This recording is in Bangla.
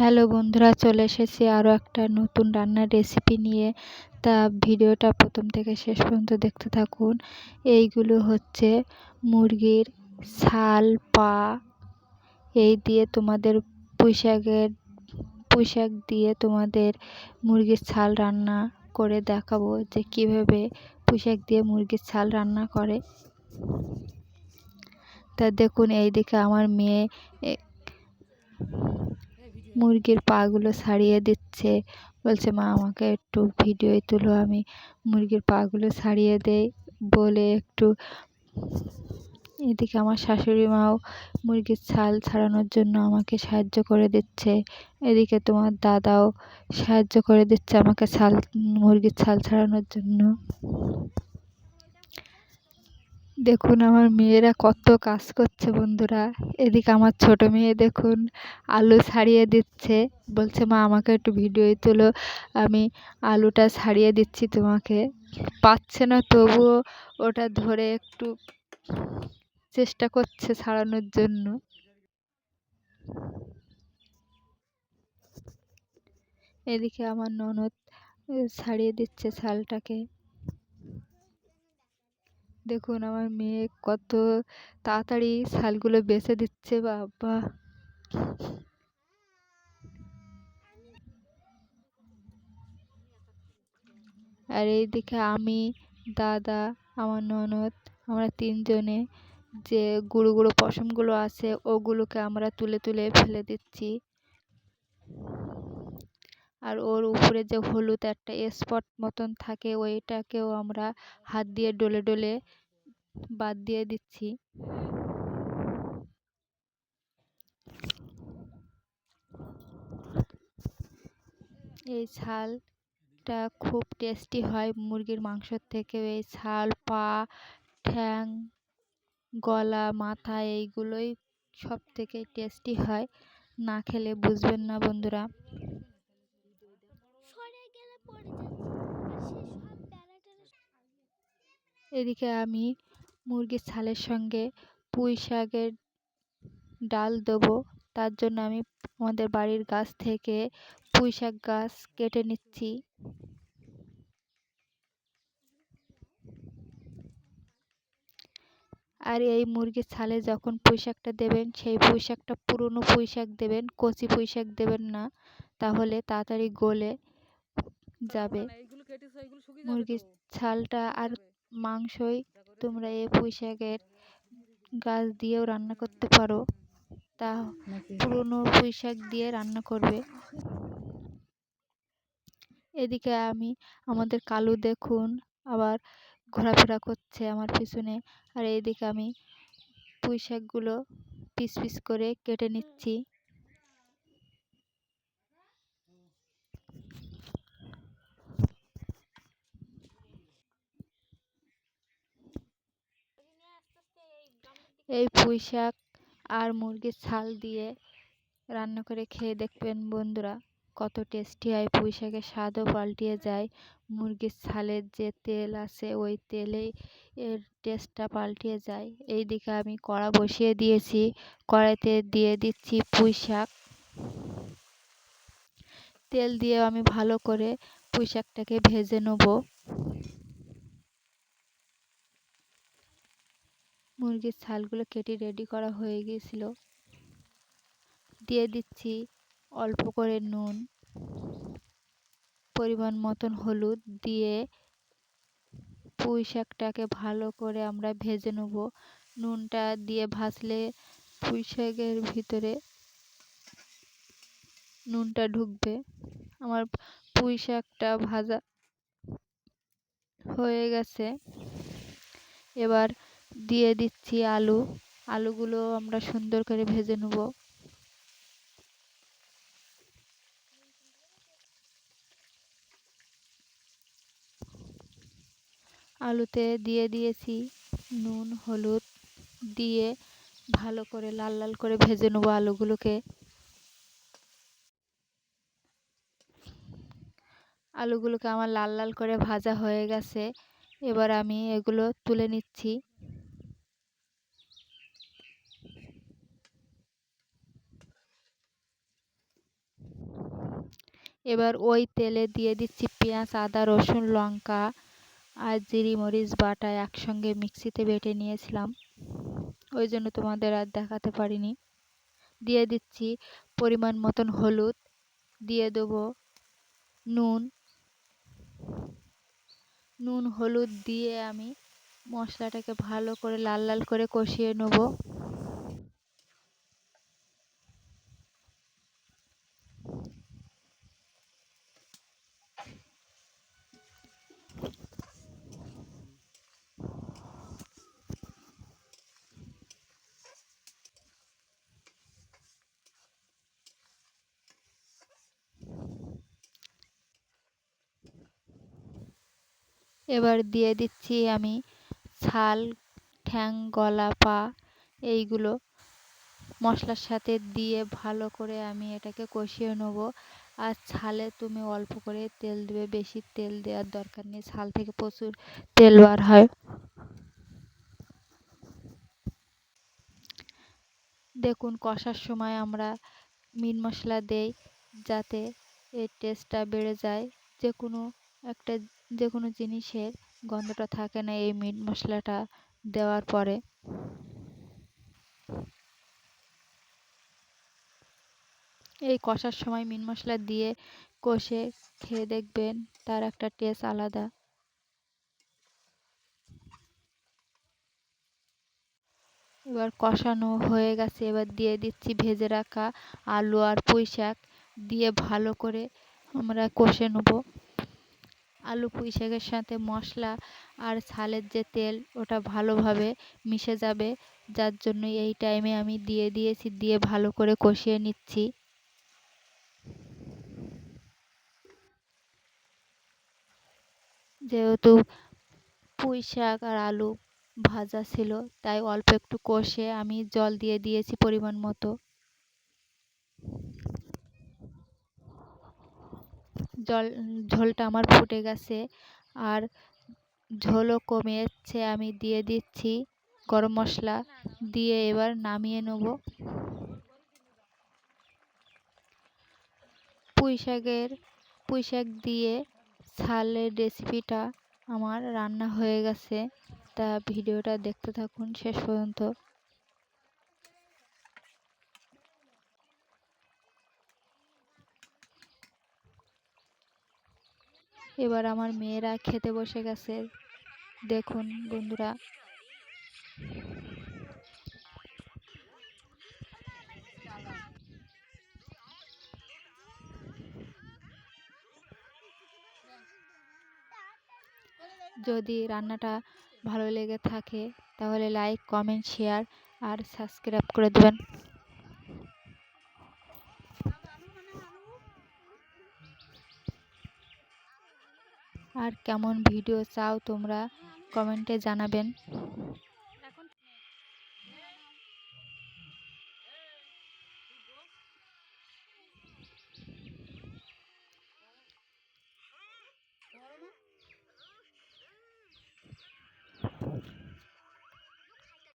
হ্যালো বন্ধুরা, চলে এসেছি আরও একটা নতুন রান্নার রেসিপি নিয়ে। তা ভিডিওটা প্রথম থেকে শেষ পর্যন্ত দেখতে থাকুন। এইগুলো হচ্ছে মুরগির ছাল, পা, এই দিয়ে তোমাদের পুঁইশাকের, পুঁইশাক দিয়ে তোমাদের মুরগির ছাল রান্না করে দেখাবো যে কীভাবে পুঁইশাক দিয়ে মুরগির ছাল রান্না করে। তা দেখুন এই দিকে আমার মেয়ে মুরগির পাগুলো ছাড়িয়ে দিচ্ছে। বলছে, মা, আমাকে একটু ভিডিও তুলো, আমি মুরগির পাগুলো ছাড়িয়ে দেই। বলে একটু এদিকে আমার শাশুড়ি মাও মুরগির ছাল ছাড়ানোর জন্য আমাকে সাহায্য করে দিচ্ছে। এদিকে তোমার দাদাও সাহায্য করে দিচ্ছে আমাকে ছাল, মুরগির ছাল ছাড়ানোর জন্য। দেখুন, আমার মেয়েরা কত কাজ করছে বন্ধুরা। এদিকে আমার ছোট মেয়ে দেখুন, আলু ছাড়িয়ে দিচ্ছে। বলছে, মা, আমাকে একটু ভিডিও তোলো। আমি আলুটা ছাড়িয়ে দিচ্ছি তোমাকে। পাচ্ছে না, তবুও ওটা ধরে একটু চেষ্টা করছে ছাড়ানোর জন্য। এদিকে আমার ননদ ছাড়িয়ে দিচ্ছে ছালটাকে দেখুন, আমার মেয়ে কত তাড়াতাড়ি শালগুলো বেছে দিচ্ছে, বাবা। আর এইদিকে আমি, দাদা, আমার ননদ, আমরা তিনজনে যে গুঁড়ো গুঁড়ো পশমগুলো আছে, ওগুলোকে আমরা তুলে তুলে ফেলে দিচ্ছি। আর ওর উপরে যে হলুদ একটা স্পট মতন থাকে, ওইটাকেও আমরা হাত দিয়ে ডলে ডলে বাদ দিয়ে দিচ্ছি। এই ছালটা খুব টেস্টি হয় মুরগির মাংসর থেকে। এই ছাল পা ঠ্যাং গলা মাথা এইগুলোই সব থেকে টেস্টি হয়। না খেলে বুঝবেন না বন্ধুরা। এদিকে আমি মুরগির ছালের সঙ্গে পুঁই শাকের ডাল দেবো। তার জন্য আমি আমাদের বাড়ির গাছ থেকে পুঁই শাক গাছ কেটে নিচ্ছি। আর এই মুরগির ছালে যখন পুঁই শাকটা দেবেন সেই পুঁই শাকটা পুরনো পুঁই শাক দেবেন কচি পুঁই শাক দেবেন না তাহলে তাড়াতাড়ি গলে যাবে। মুরগির ছালটা আর মাংসই তোমরা এই পুঁই শাকের গাছ দিয়েও রান্না করতে পারো। তা পুরনো পুঁই শাক দিয়ে রান্না করবে। এদিকে আমি আমাদের কালু দেখুন আবার ঘোরাফেরা করছে আমার পিছনে। আর এইদিকে আমি পুঁই শাকগুলো পিস পিস করে কেটে নিচ্ছি। এই পুঁই শাক আর মুরগির ছাল দিয়ে রান্না করে খেয়ে দেখবেন বন্ধুরা, কত টেস্টি হয়। পুঁই শাকের স্বাদও পাল্টিয়ে যায়। মুরগির ছালের যে তেল আছে, ওই তেলেই এর টেস্টটা পাল্টিয়ে যায়। এই দিকে আমি কড়া বসিয়ে দিয়েছি। কড়াইতে দিয়ে দিচ্ছি পুঁই শাক। তেল দিয়ে আমি ভালো করে পুঁই শাকটাকে ভেজে নেব। মুরগির ছালগুলো কেটে রেডি করা হয়ে গিয়েছিল। দিয়ে দিচ্ছি অল্প করে নুন, পরিমাণ মতন হলুদ দিয়ে পুঁই শাকটাকে ভালো করে আমরা ভেজে নেব। নুনটা দিয়ে ভাজলে পুঁই শাকের ভিতরে নুনটা ঢুকবে। আমার পুঁই শাকটা ভাজা হয়ে গেছে। এবার দিয়ে দিচ্ছি আলু। আলুগুলো আমরা সুন্দর করে ভেজে নেব। আলুতে দিয়ে দিয়েছি নুন, হলুদ দিয়ে ভালো করে লাল লাল করে ভেজে নেব আলুগুলোকে। আলুগুলোকে আমার লাল লাল করে ভাজা হয়ে গেছে। এবার আমি এগুলো তুলে নিচ্ছি। এবার ওই তেলে দিয়ে দিচ্ছি পেঁয়াজ, আদা, রসুন, লঙ্কা আর জিরি, মরিচ, বাটা একসঙ্গে মিক্সিতে বেটে নিয়েছিলাম। ওই জন্য তোমাদের আর দেখাতে পারিনি। দিয়ে দিচ্ছি পরিমাণ মতন হলুদ। দিয়ে দেবো নুন। নুন, হলুদ দিয়ে আমি মশলাটাকে ভালো করে লাল লাল করে কষিয়ে নেব। এবার দিয়ে দিচ্ছি আমি ছাল, ঠ্যাং, গলা, পা এইগুলো। মশলার সাথে দিয়ে ভালো করে আমি এটাকে কষিয়ে নেব। আর ছালে তুমি অল্প করে তেল দেবে, বেশি তেল দেওয়ার দরকার নেই। ছাল থেকে প্রচুর তেল বার হয়। দেখুন, কষার সময় আমরা মিট মশলা দেই যাতে এর টেস্টটা বেড়ে যায়। যে কোনো একটা যে কোনো জিনিসের গন্ধটা থাকে না এই মিট মশলাটা দেওয়ার পরে। এই কষার সময় মিট মশলা দিয়ে কষে খেয়ে দেখবেন তার একটা টেস্ট আলাদা। এবার কষানো হয়ে গেছে, এবার দিয়ে দিচ্ছি ভেজে রাখা আলু আর পুঁই শাক দিয়ে ভালো করে আমরা কষে নেব। আলু পুঁই শাকের সাথে মশলা আর ছালের যে তেল, ওটা ভালোভাবে মিশে যাবে। যার জন্য এই টাইমে আমি দিয়ে দিয়েছি, দিয়ে ভালো করে কষিয়ে নিচ্ছি। যেহেতু পুঁই শাক আর আলু ভাজা ছিল, তাই অল্প একটু কষে আমি জল দিয়ে দিয়েছি পরিমাণ মতো। জল, ঝোলটা আমার ফুটে গেছে। আর ঝোলও কমে যাচ্ছে আমি দিয়ে দিচ্ছি গরম মশলা, দিয়ে এবার নামিয়ে নেব। পুঁই শাকের, পুঁই শাক দিয়ে ছালের রেসিপিটা আমার রান্না হয়ে গেছে। তা ভিডিওটা দেখতে থাকুন শেষ পর্যন্ত। এবার আমার মেয়েরা খেতে বসে গেছে। দেখুন বন্ধুরা। যদি রান্নাটা ভালো লেগে থাকে, তাহলে লাইক কমেন্ট শেয়ার আর সাবস্ক্রাইব করে দেবেন। আর কেমন ভিডিও চাও তোমরা কমেন্টে জানাবেন।